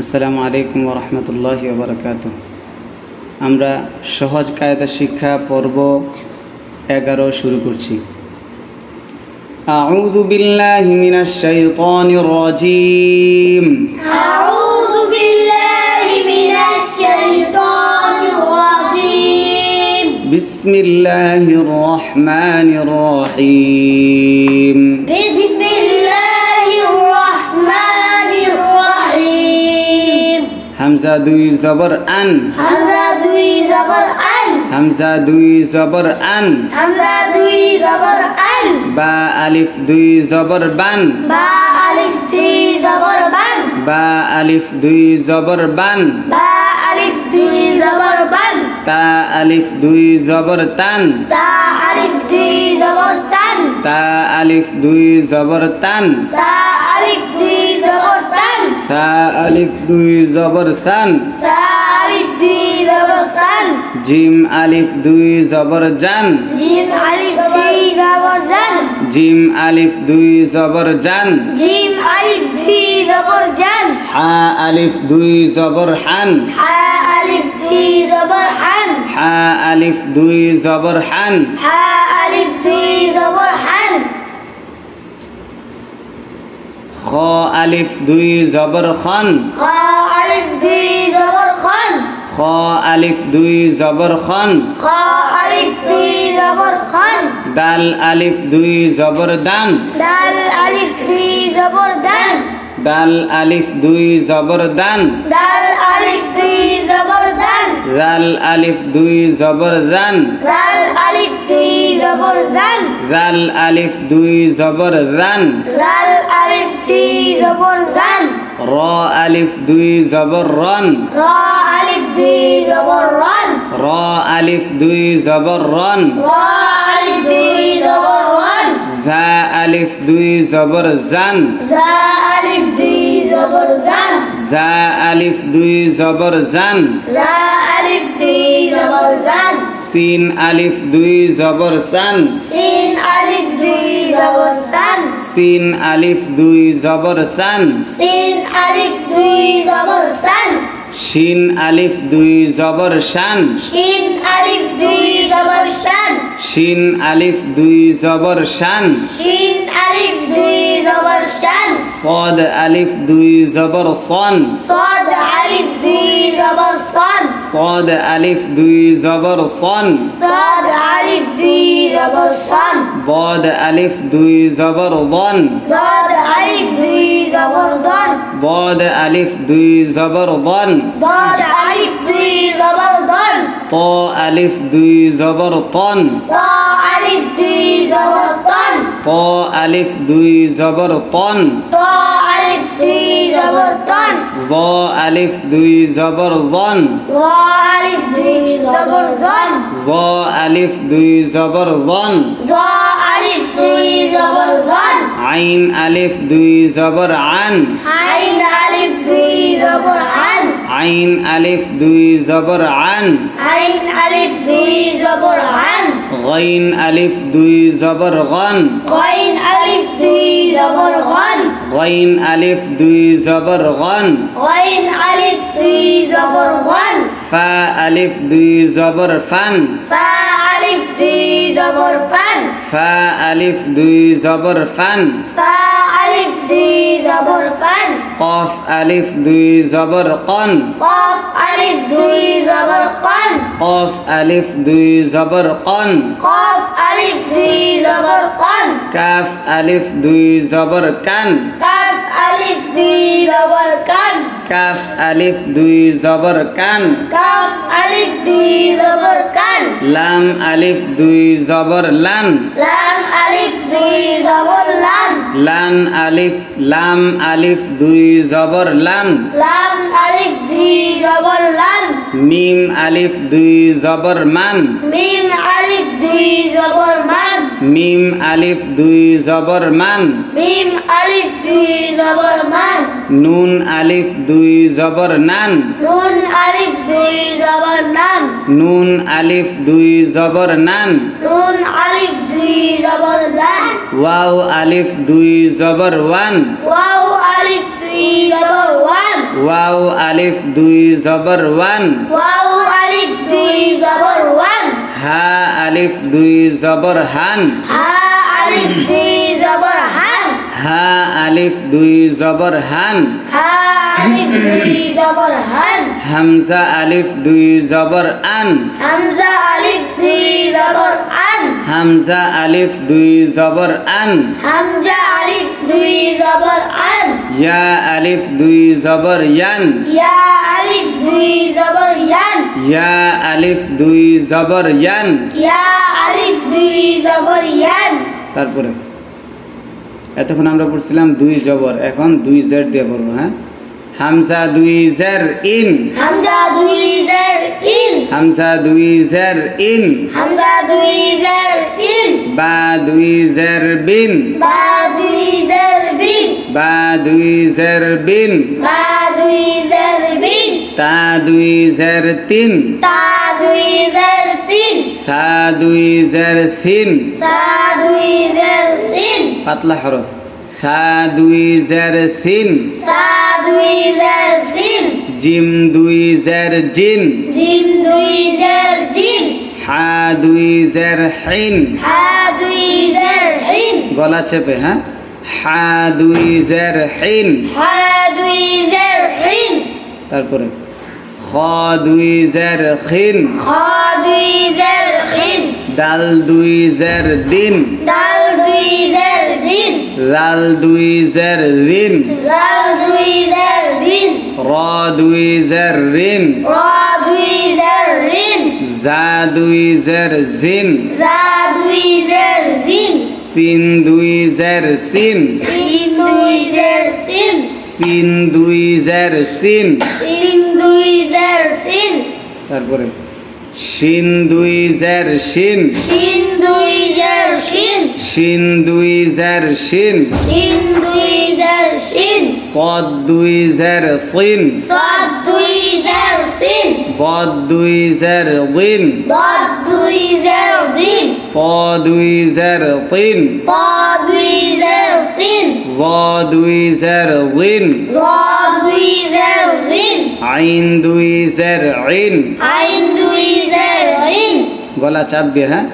আসসালামু আলাইকুম রহমতুল্লাহ বারকাত আমরা সহজ কায়দা শিক্ষা পর্ব এগারো শুরু করছি أعوذ بالله من الشيطان الرجيم أعوذ بالله من الشيطان الرجيم بسم الله الرحمن الرحيم হামজা দুই জবর আন হামজা দুই জবর আন হামজা দুই জবর আন হামজা দুই জবর আন বা আলিফ দুই জবর বান বা আলিফ দুই জবর বান বা আলিফ দুই জবর বান বা আলিফ দুই জবর বান তা আলিফ দুই জবর তান তা আলিফ দুই জবর তান তা আলিফ দুই জবর তান তা সা আলিফ দুই জবর সান জিম আলিফ দুই জবর জান জিম আলিফ দুই জবর জান জিম আলিফ দুই জবর জান হা আলিফ দুই জবর হান হা আলিফ দুই জবর হান হা আলিফ দুই জবর হান হা আলিফ দুই জবর হান আলিফ দুই জবর খান। আলিফ দুই জবর খান। খ আলিফ দুই জবর খান। ডাল আলিফ দুই জবর খান। আলিফ দুই জবর দান। দাল আলিফ দুই জবর দান। দাল আলিফ দুই জবর দান। দাল আলিফ দুই জবর দান। জাল আলিফ দুই জবর জান জাল আলিফ জবর জান জাল আলিফ দুই জবর জান জাল আলিফ দুই জবর জান র আলিফ দুই জবর রন র আলিফ দুই জবর রন র আলিফ দুই জবর রন র আলিফ দুই জবর রন জা আলিফ দুই জবর জান জা আলিফ দুই জবর জান জা আলিফ দুই জবর জান জা আলিফ দুই জবর জান সিন আলিফ দুই জবর সান। সিন আলিফ দুই জবর সান। সিন আলিফ দুই জবর সান। সিন আলিফ দুই জবর সান। শিন আলিফ দুই জবর শান শিন আলিফ দুই জবর শান শিন আলিফ দুই জবর শান শিন আলিফ দুই জবর শান সদ আলিফ দুই জবর সন। সদ صن صاد আলিফ দুই জবর সন صاد ألف دي زبر صن ضاد আলিফ দুই জবর ضن ضاد ألف دي زبر ضن ضاد আলিফ দুই জবর ضن ضاد ألف دي زبر ضن ط আলিফ দুই জবর তন طا ألف دي زبر طن ত আলিফ দুই জবর তন طا ألف دي জবর তন জ আলিফ দুই জবর জন জ আলিফ দুই জবর জন জ আলিফ দুই জবর জন জ আলিফ দুই জবর আইন আলিফ দুই জবর আন আইন আলিফ দুই জবর আন আইন আলিফ দুই জবর আন আইন আলিফ দুই জবর আন গাইন আলিফ দুই জবর গন গাইন আলিফ দুই জবর গন গইন আলিফ দুই জবর গন। গইন আলিফ দুই জবর গন। ফা আলিফ দুই জবর ফান। ফা আলিফ দুই জবর ফান। ফা আলিফ দুই জবর ফান। ফা আলিফ দুই জবর ফান। কফ আলিফ দুই জবর কন। কফ আলিফ দুই জবর কন। কফ আলিফ দুই জবর কন। কফ আলিফ দুই জবর কান। কাফ আলিফ দুই জবর কান। কাফ আলিফ দুই জবর কান। কাফ আলিফ দুই জবর কান। কাফ আলিফ দুই জবর কান লাম আলিফ দুই জবর লান লাম আলিফ দুই জবর লান লান আলিফ লাম আলিফ দুই জবর লান লাম আলিফ দুই জবর লান মিম আলিফ দুই জবর মান মিম আলিফ দুই জবর মান মিম আলিফ দুই জবর মান মিম আলিফ দুই জবর মান নুন আলিফ দুই জবর নান নুন আলিফ দুই জবর জবর নান। নুন আলিফ দুই জবর নান। নুন আলিফ দুই জবর নান। ওয়াও আলিফ দুই জবর ওয়ান। ওয়াও আলিফ দুই জবর ওয়ান। ওয়াও আলিফ দুই জবর ওয়ান। ওয়াও আলিফ দুই জবর ওয়ান। হা আলিফ দুই জবর হান। হা আলিফ দুই জবর হান। হা আলিফ দুই জবর হান। হা আলিফ দুই জবর হান হামজা আলিফ দুই জবর আন। হামজা আলিফ দুই জবর আন। হামজা আলিফ দুই জবর আন। হামজা আলিফ দুই জবর আন। ইয়া আলিফ দুই জবর ইয়ান। ইয়া আলিফ দুই জবর ইয়ান। ইয়া আলিফ দুই জবর ইয়ান। ইয়া আলিফ দুই জবর ইয়ান। তারপরে এতক্ষণ আমরা পড়ছিলাম দুই জবর এখন দুই জের দিয়ে পড়ব হ্যাঁ? হামজা দুই জের ইন হামজা দুই জের ইন হামজা দুই জের ইন হামজা দুই জের ইন বা দুই জের বিন বা দুই জের বিন বা দুই জের বিন বা দুই জের বিন তা দুই জের তিন তা দুই জের তিন সা দুই জের সিন সা দুই জের সিন পাতলা হরফ সা দুই জের সিন সা দুই জের সিন জিম দুই জের জিন। জিম দুই জের জিন। হা দুই জের হিন। হা দুই জের হিন। গলা চেপে হ্যাঁ? হা দুই জের হিন। হা দুই জের হিন। তারপরে খ দুই জের খিন খ দুই জের খিন দাল দুই জের দিন। দাল দিন লাল দুই জের রিন জাল দুই জের দিন র দুই জের রিন র দুই জের রিন জা দুই জের জিন জা দুই জের জিন সিন দুই জের সিন সিন দুই জের সিন সিন দুই জের সিন সিন দুই জের সিন তারপরে শিন দুই জের শিন শিন দুই জের শিন শিন দুই জের শিন শিন দুই জের শিন সদ দুই জের সিন সদ দুই জের সিন বদ দুই জের দিন বদ দুই জের দিন প দুই জের তিন প দুই জের তিন জ দুই জের জিন জ দুই জের জিন আইন দুই জের আইন আইন গলা চাপ দিয়ে হ্যাঁ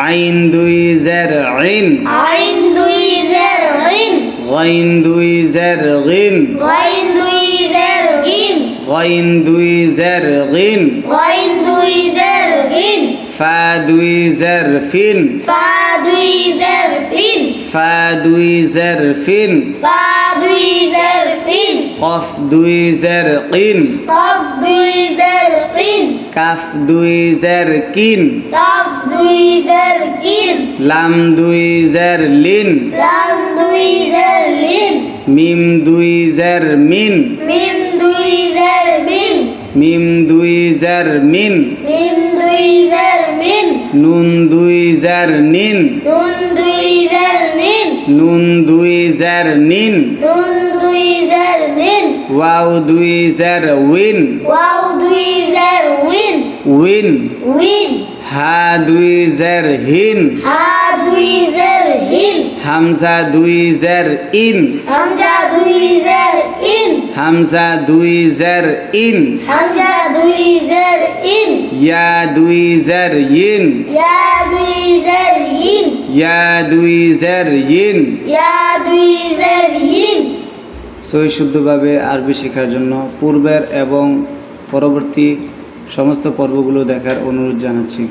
আইন দুই জের আইন আইন দুই জের ইন গাইন দুই জের গিন গাইন দুই জের গিন গাইন দুই জের গিন গাইন দুই জের গিন ফা দুই জের ফিন ফা দুই জের ফিন ফা দুই জের ফিন ফা দুই জের ফিন কফ দুই জের কিন কফ দুই জের কিন কাফ দুই জের কিন কাফ দুই জের কিন লাম দুই জের লিন লাম দুই জের লিন মিম দুই জের মিন মিম দুই জের মিন মিম দুই জের মিন মিম দুই জের মিন নুন দুই জের নিন নুন দুই জের নিন নুন দুই জের নিন নুন দুই জের নিন ওয়াও দুই জের উইন ওয়াও দুই উইন। উইন। উইন হা দুই জের হিন হা দুই জের হিন হামজা দুই জের ইন হামজা দুই জের ইন হামজা দুই জের ইন হামজা দুই জের ইন ইয়া দুই জের ইন ইয়া দুই জের ইন ইয়া দুই জের ইন ইয়া দুই জের ইন সই শুদ্ধভাবে আরবি শেখার জন্য পূর্বের এবং পরবর্তী সমস্ত পর্বগুলো দেখার অনুরোধ জানাচ্ছি।